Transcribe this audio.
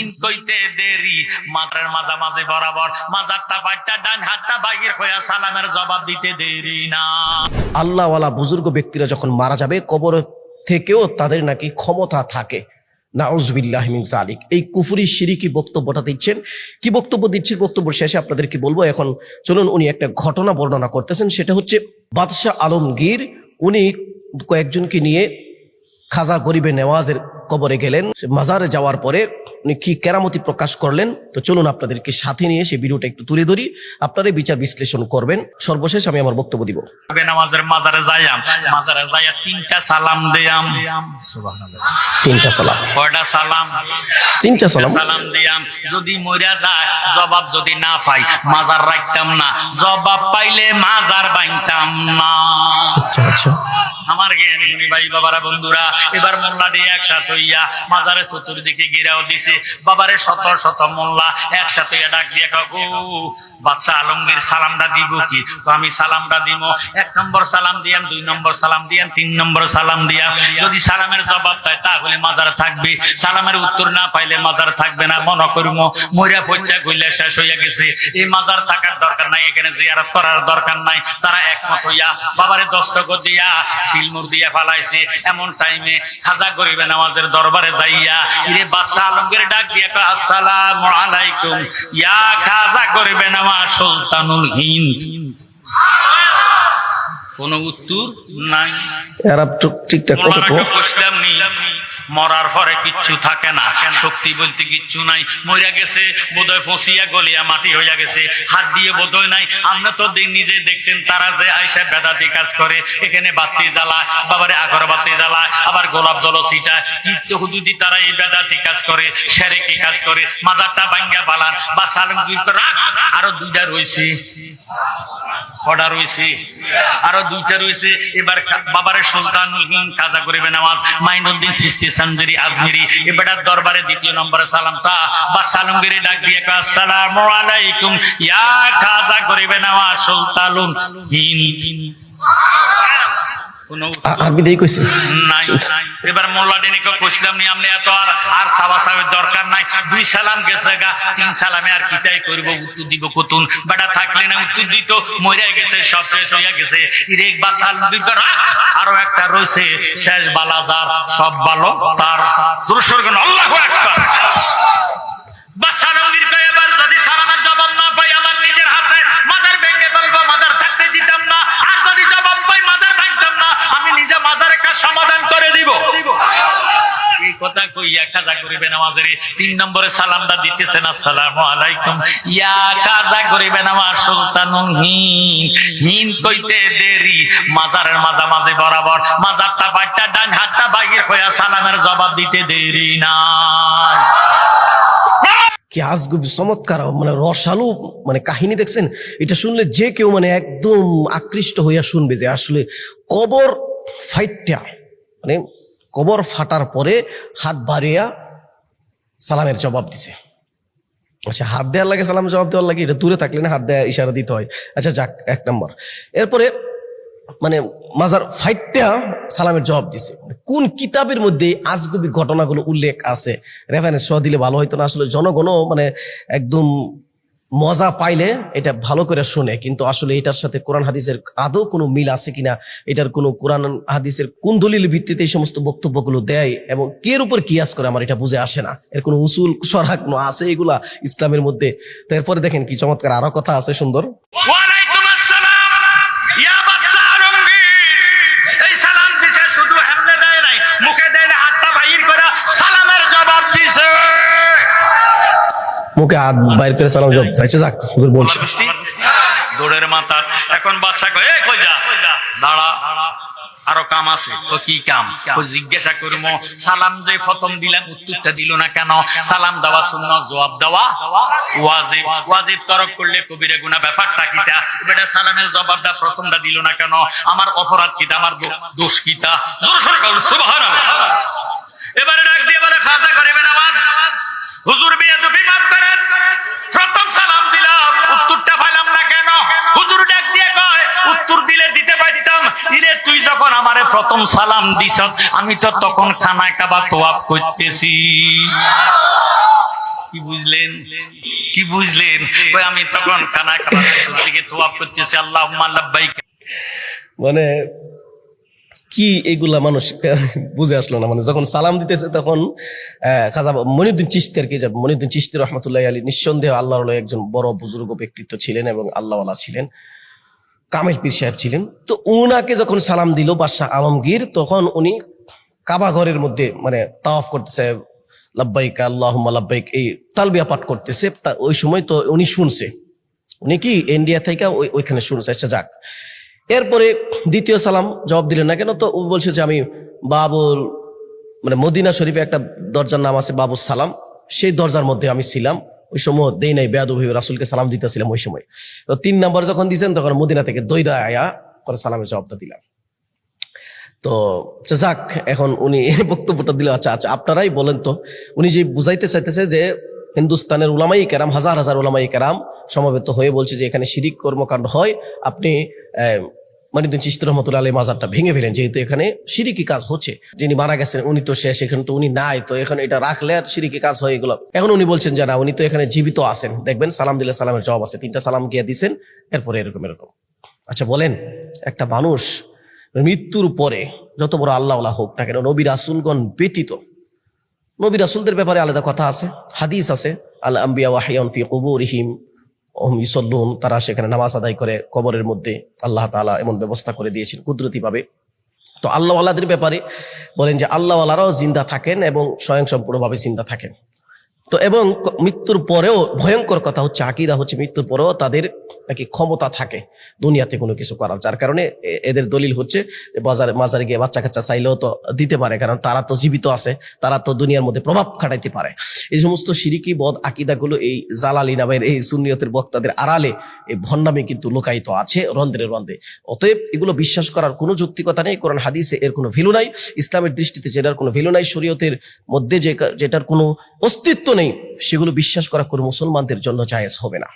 হিন কইতে দেরি। মাজারের মাঝামাঝি বরাবর মাজারটা পাটটা ডান হাতটা বাগির হইয়া সালামের জবাব দিতে দেরি না। আল্লাহওয়ালা বুজুর্গ ব্যক্তিরা যখন মারা যাবে, কবর থেকেও তাদের নাকি ক্ষমতা থাকে। জালিক এই কুফুরি সিরিকি বক্তব্যটা দিচ্ছেন। কি বক্তব্য দিচ্ছেন বক্তব্য শেষে আপনাদেরকে বলব, এখন চলুন উনি একটা ঘটনা বর্ণনা করতেছেন। সেটা হচ্ছে বাদশাহ আলমগীর, উনি কয়েকজনকে নিয়ে খাজা গরিবে নেওয়াজের কবরে গেলেন। মাজারে যাওয়ার পরে উনি কি কেরামতি প্রকাশ করলেন? তো চলুন আপনাদেরকে সাথে নিয়ে সেই ভিডিওটা একটু তুলে ধরি। আপনারাই বিচার বিশ্লেষণ করবেন। সর্বশেষ আমি আমার বক্তব্য দিব। নামাজের মাজারে যাইয়াম। মাজারে যাইয়া তিনটা সালাম দিয়াম। তিনটা সালাম। কয়টা সালাম? তিনটা সালাম। সালাম দিয়াম। যদি যায় জবাব যদি না পাই মাজার রাখতাম না। জবাব পাইলে মাজার বাইতাম না। আচ্ছা আচ্ছা। আমার জ্ঞানী গুণী ভাই বাবারা, বন্ধুরা, এবার মোল্লা দিয়ে একসাথে হইয়া মাজারে চতুর্দিকে গিরাও দিছে। বাবারে শত শত মোল্লা একসাথে ডাক দিয়া কাকু বাচ্চা আলমগীর সালামটা দিব কি? তো আমি সালামটা দিব এক নম্বর সালাম দিয়াম, দুই নম্বর সালাম দিয়াম, তিন নম্বর সালাম দিয়াম। যদি সালামের জবাব পায় তাহলে মাজার থাকবে। সালামের উত্তর না পাইলে মাজার থাকবে না, মনে করব মরিয়া পচ্চা গইলে শেষ হইয়া গেছে। এই মাজার থাকার দরকার নাই, এখানে জিয়ারত করার দরকার নাই। তারা একমত হইয়া, বাবারে দস্তক দিয়া সিলমুর দিয়া ফালাইছে। এমন টাইমে খাজা গরিবে নামাজের দরবারে যাইয়া ইরে বাদশাহ আলমগীর ডাক দিয়া কয় আসসালামু আলাইকুম। ইয়া খাজা গরিবে নামাজ সুলতানুল হিন্দ। কোন উত্তর নাই। এরা ঠিক- ঠিকঠাক কথা নি। মরার পরে কিচ্ছু থাকে না। শক্তি বলতে কিচ্ছু নাই। মরিয়া গেছে, বোধহয় ফসিয়া গলিয়া মাটি হইয়া গেছে। হাত দিয়ে বোধহয় নাই। আমরা তো নিজে দেখছেন, তারা যে আইসা বেদাতি কাজ করে, এখানে বাতি জ্বালায়, বাবারে আগর বাতি জ্বালায়, আবার গোলাপ জল ছিটায়। কীর্ত হুদুদি তারা এই বেদাতি কাজ করে, সেরে কি কাজ করে? মাজারটা ভাঙ্গা পালান। বা সালম আরও দুইটা রয়েছে কটা রয়েছে। আরও দুইটা রয়েছে। এবার বাবারে সুলতানুল কাজা করিবে নামাজ মাইনুদ্দিন সিস্তি সঞ্জরি আজমিরি। এবার দরবারে দ্বিতীয় নম্বরে সালামটা বা সালামগিরি ডাক দিয়ে আসসালামু আলাইকুম। ইয়া কাজা করিবে নামাজ সুলতানুল হিন্দ কইছে? নাই এবার মোল্লা ডিনিকে কইছিলাম নি আমনে এত আর আর সাবা দরকার নাই। দুই সালাম গেছে গা তিন সালামে আর কিটাই করব উত্তর দিব কতুন। বেটা থাকলে না উত্তর দিত মরে গেছে সব শেষ হইয়া গেছে। ইরেক বা সালাম দিতে আরও একটা রয়েছে শেষ বালাজার সব ভালো তার। জোরসোর আল্লাহু আকবার। কথা কইয়া করিবে নামাজের তিন নম্বরে দিতেছেন আলাইকুম। ইয়া করিবে নামাজ হিন। কইতে দেরি, মাজারের মাঝামাঝি বরাবর। মাজারটা পাটটা ডান হাতটা বাগির হইয়া সালামের জবাব দিতে দেরি না। কি চমৎকার মানে রসালো মানে কাহিনী দেখছেন? এটা শুনলে যে কেউ মানে একদম আকৃষ্ট হইয়া শুনবে যে আসলে কবর ফাইটটা মানে কবর ফাটার পরে হাত বাড়িয়া সালামের জবাব দিছে। আচ্ছা হাত দেওয়ার লাগে সালাম, জবাব দেওয়ার লাগে, এটা দূরে থাকলে না হাত দেওয়া ইশারা দিতে হয়। আচ্ছা যাক, এক নম্বর। এরপরে মানে মাজার ফাইটটা সালামের জবাব দিছে। কোন কিতাবের মধ্যে আজগুবি ঘটনাগুলো উল্লেখ আছে? রেফারেন্স সহ দিলে ভালো হইতো না। আসলে জনগণও মানে একদম মজা পাইলে এটা ভালো করে শুনে, কিন্তু আসলে এটার সাথে কোরআন হাদিসের আদৌ কোনো মিল আছে কিনা, এটার কোনো কোরআন হাদিসের কোন দলিল ভিত্তিতে এই সমস্ত বক্তব্যগুলো দেয় এবং কের উপর কিয়াস করে আমার এটা বুঝে আসে না। এর কোনো উসুল সরাক আছে এগুলা ইসলামের মধ্যে। তারপরে দেখেন কি চমৎকার আরও কথা আছে সুন্দর। মুখে হাত বাইর করে সালাম জবাব চাইছে, যাক, হুজুর বলছে। দৌড়ের মাথা এখন বাদশা কয় কই যা? দাঁড়া, আরও কাম আছে। ও, কি কাম? ও, জিজ্ঞাসা করব সালাম যে প্রথম দিলাম উত্তরটা দিল না কেন? সালাম দেওয়া শূন্য, জবাব দেওয়া? ওয়াজিব। ওয়াজিব তরক করলে কবিরে গুনা ব্যাপারটা কিটা? বেটা, সালামের জবাবটা প্রথমটা দিল না কেন? আমার অপরাধ কিটা? আমার দোষ কিটা? জোর সরে কল সুবহানাল্লাহ। এবারে ডাক দিয়ে বলে, খাজা করিবে নামাজ? হুজুর বিয়ে তো বিমাত করেন। প্রথম সালাম দিলাম, উত্তরটা পাইলাম না কেন? হুজুর ডাক দিয়ে কয়, উত্তর দিলে দিতে পারতাম। ইরে, তুই যখন আমারে প্রথম সালাম দিছ আমি তো তখন খানায় কাবা তোয়াফ করতেছি। কি বুঝলেন? কি বুঝলেন? আমি তখন কানা কানা দিকে তোয়াব করতেছি। আল্লাহ লাব্বাইক। মানে কি এগুলা মানুষ, বুঝে আসলো না। মানে যখন সালাম দিতেছে তখন খাজা মনিউদ্দিন চিস্তি আর কি মনিউদ্দিন চিস্তি রহমতুল্লাহ আলী নিঃসন্দেহ আল্লাহর হলো একজন বড় বুজুর্গ ব্যক্তিত্ব ছিলেন এবং আল্লাহওয়ালা ছিলেন। কামেল পীর সাহেব ছিলেন। তো উনাকে যখন সালাম দিল বাদশাহ আলমগীর, তখন উনি কাবা ঘরের মধ্যে মানে তাওয়াফ করতেছে, লাব্বাইক আল্লাহ লাব্বাইক এই তালবিয়া পাঠ করতেছে। তা ওই সময় তো উনি শুনছে। উনি কি ইন্ডিয়া থেকে ওই- ওইখানে শুনছে। আচ্ছা যাক। এরপরে দ্বিতীয় সালাম জবাব দিলেন না কেন? তো বলছে যে আমি বাবুল মানে মদিনা শরীফে একটা দরজার নাম আছে বাবুল সালাম। সেই দরজার মধ্যে আমি ছিলাম। ওই সময় দেই নাই, বেয়াদবি রাসুলকে সালাম দিতেছিলাম ওই সময়। তো তিন নাম্বার যখন দিয়েছেন তখন মদিনা থেকে দৈরা আয়া করে সালামের জবাবটা দিলাম। তো যাক, এখন উনি বক্তব্যটা দিলে আচ্ছা আচ্ছা আপনারাই বলেন তো। উনি যে বুঝাইতে চাইতেছে যে হিন্দুস্তানের উলামাই কেরাম, হাজার হাজার উলামাই কেরাম সমবেত হয়ে বলছে যে এখানে শিরিক কর্মকাণ্ড হয়। আপনি মানিদুন চিস্ত রহমতুল্লাহ আলী মাজারটা ভেঙে ফেলেন, যেহেতু এখানে সিরিকি কাজ হচ্ছে। যিনি মারা গেছেন, উনি তো শেষ, এখানে তো উনি নাই, তো এখানে এটা রাখলে আর সিরিকি কাজ হয় এগুলো এখন উনি বলছেন যে না উনি তো এখানে জীবিত আছেন। দেখবেন, সালাম দিলে সালামের জবাব আছে। তিনটা সালাম গিয়ে দিছেন, এরপরে এরকম এরকম। আচ্ছা বলেন, একটা মানুষ মৃত্যুর পরে যত বড় আল্লাহ হোক না কেন, নবী রাসুলগণ ব্যতীত, নবী রাসুলদের ব্যাপারে আলাদা কথা আছে, হাদিস আছে আল আম্বিয়া ওয়াহিয়ান ফি কুবুরিহিম। ওহম ইসল্লুন তারা সেখানে নামাজ আদায় করে কবরের মধ্যে। আল্লাহ তালা এমন ব্যবস্থা করে দিয়েছেন কুদরতিভাবে তো আল্লাহওয়ালাদের ব্যাপারে বলেন যে, আল্লাহওয়ালারাও জিন্দা থাকেন এবং স্বয়ংসম্পূর্ণভাবে জিন্দা থাকেন। তো এবং মৃত্যুর পরেও ভয়ঙ্কর কথা হচ্ছে, আকিদা হচ্ছে মৃত্যুর পরেও তাদের নাকি ক্ষমতা থাকে দুনিয়াতে কোনো কিছু করার, যার কারণে এদের দলিল হচ্ছে বাজারে, মাজারে গিয়ে বাচ্চা কাচ্চা চাইলেও তো দিতে পারে, কারণ তারা তো জীবিত আছে, তারা তো দুনিয়ার মধ্যে প্রভাব খাটাইতে পারে। এই সমস্ত সিরিকি, বদ, আকিদাগুলো এই জালালি নামের এই সুন্নিয়তের বক্তাদের আড়ালে এই ভণ্ডামি কিন্তু লুকায়িত আছে রন্ধ্রে রন্ধ্রে। অতএব এগুলো বিশ্বাস করার কোনো যৌক্তিকতা নেই, কোরআন, হাদিসে এর কোনো ভ্যালু নাই, ইসলামের দৃষ্টিতে যেটার কোনো ভ্যালু নাই, শরীয়তের মধ্যে যে যেটার কোনো অস্তিত্ব নেই সেগুলো বিশ্বাস করা কোনো মুসলমানদের জন্য জায়েজ হবে না।